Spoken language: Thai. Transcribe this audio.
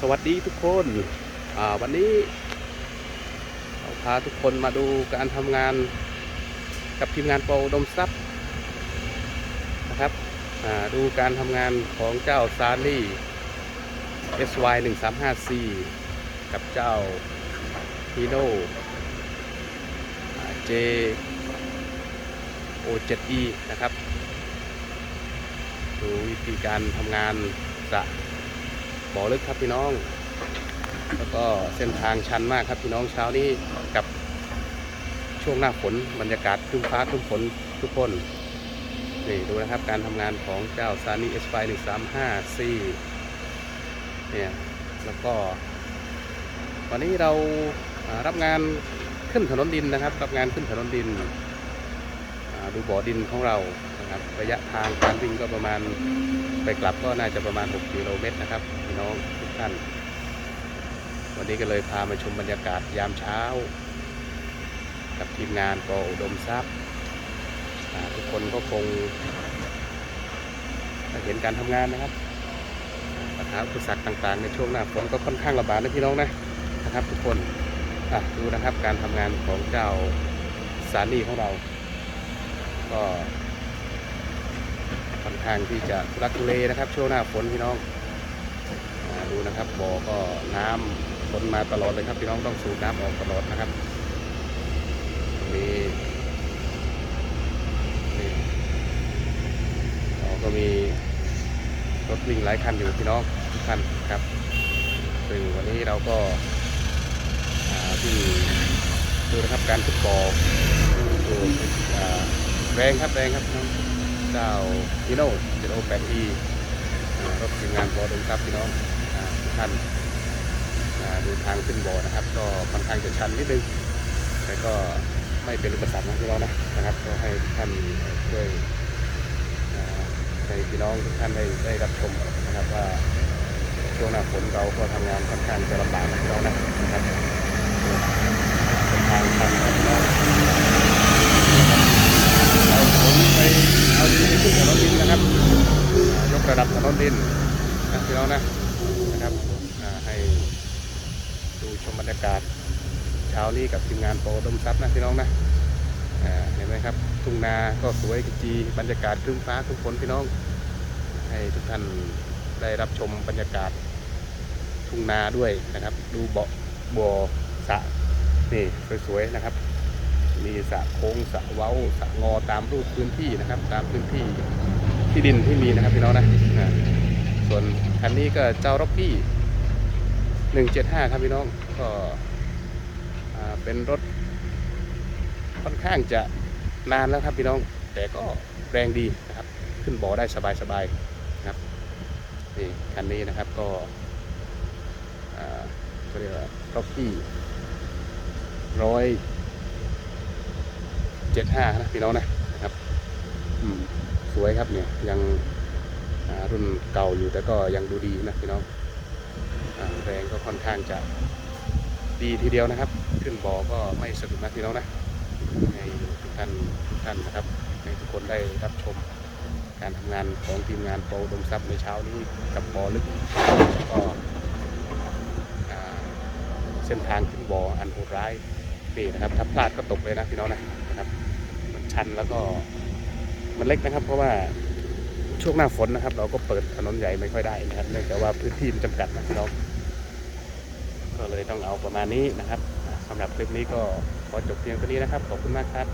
สวัสดีทุกคน วันนี้เราพาทุกคนมาดูการทำงานกับทีมงานโปรอุดมทรัพย์นะครับดูการทำงานของเจ้าซารี่ SY 1 3 5 C กับเจ้า Hino J O 7 E นะครับ ดูวิธีการทำงานสะ บ่อลึกครับพี่น้อง แล้วก็เส้นทางชันมากครับพี่น้องเช้านี้กับช่วงหน้าฝนบรรยากาศครึ้มฟ้าครึ้มฝนทุกคนนี่ดูนะครับการทำงานของเจ้าซานี่ S5 135C เนี่ยแล้วก็ วันนี้เรารับงานขึ้นถนนดินนะครับ รับงานขึ้นถนนดิน ดูบ่อดินของเรานะครับระยะทางการวิ่งก็ประมาณไปกลับก็น่าจะประมาณ 6 กิโลเมตรนะครับพี่น้องทุกท่าน วันนี้ก็เลยพามาชมบรรยากาศยามเช้า กับทีมงานกออุดมทรัพย์ทุกคนก็คงเห็นการทำงานนะครับปัญหาอุปสรรคต่างๆ ในช่วงหน้าฝนก็ค่อนข้างระบาดนะพี่น้องนะนะครับ ทุกคนดูนะครับการทำงานของเจ้าสานีของเรา ก็ค่อนข้างที่จะทุรักทุเลนะครับ ช่วงหน้าฝนพี่น้องอดูนะครับบ่อก็น้ำฝนมาตลอดเลยครับพี่น้องต้องสูบน้ำออกตลอดนะครับมีนี่เราก็มีรถวิ่งหลายคันอยู่พี่น้องทุกคันครับซึ่งวันนี้เราก็ที่ดูนะครับการฟุตบอลดูอ่า แรงครับแรงครับน้องเจ้าฮิโน่เจ็ดโอแปดอีรถทีมงานบอดงครับพี่น้องทุกท่านดูทางขึ้นบอนะครับ ก็ค่อนข้างจะชันนิดนึงแต่ก็ไม่เป็นอุปสรรคนะพี่น้องนะนะครับก็ให้ท่านช่วยให้พี่น้องทุกท่านได้ได้รับชมนะครับว่าช่วงหน้าฝนเราก็ทำงานค่อนข้างจะลำบากนะพี่น้องนะนะครับเป็นทางชันครับพี่น้อง เอาฝนไปเอาดินไปขึ้นถนนดินนะครับอ่ายก ระดับถนนดินนะพี่น้องนะนะครับให้ดูชมบรรยากาศเช้านี้กับทีมงานโปรดมทรัพย์นะพี่น้องนะเห็นไหมครับทุ่งนาก็สวยกจีบรรยากาศครึ้มฟ้าครึ้มฝนพี่น้อง ให้ทุกท่านได้รับชมบรรยากาศทุ่งนาด้วยนะครับ ดูเบาะบ่อสระนี่สวยๆนะครับ มีสระโค้งสระเว้าสระงอตามรูปพื้นที่นะครับ ตามพื้นที่ ที่ดินที่มีนะครับพี่น้องนะส่วนคันนี้ก็เจ้าร็อกกี้175ครับพี่น้องก็เป็นรถค่อนข้างจะนานแล้วครับพี่น้อง แต่ก็แรงดีนะครับ ขึ้นบ่อได้สบายๆนะครับนี่คันนี้นะครับก็เขาเรียกว่าร็อกกี้ร้อยเจ็ดห้านะพี่น้องนะครับ สวยครับเนี่ยยังรุ่นเก่าอยู่แต่ก็ยังดูดีนะพี่น้องแรงก็ค่อนข้างจะดีทีเดียวนะครับ ขึ้นบอก็ไม่สะดุดนะพี่น้องนะให้ทุกท่านทุกท่านนะครับให้ทุกคนได้รับชมการทำงานของทีมงานโปรดมทรัพย์ในเช้านี้กับบอลึกก็เส้นทางขึ้นบออันโหดร้ายนี่นะครับถ้าพลาดก็ตกเลยนะพี่น้องนะนะครับมันชันแล้วก็ มันเล็กนะครับ เพราะว่าช่วงหน้าฝนนะครับ เราก็เปิดถนนใหญ่ไม่ค่อยได้นะครับเนื่องจากว่าพื้นที่มันจำกัดนะพี่น้องก็เลยต้องเอาประมาณนี้นะครับสำหรับคลิปนี้ก็ขอจบเพียงเท่านี้นะครับ ขอบคุณมากครับ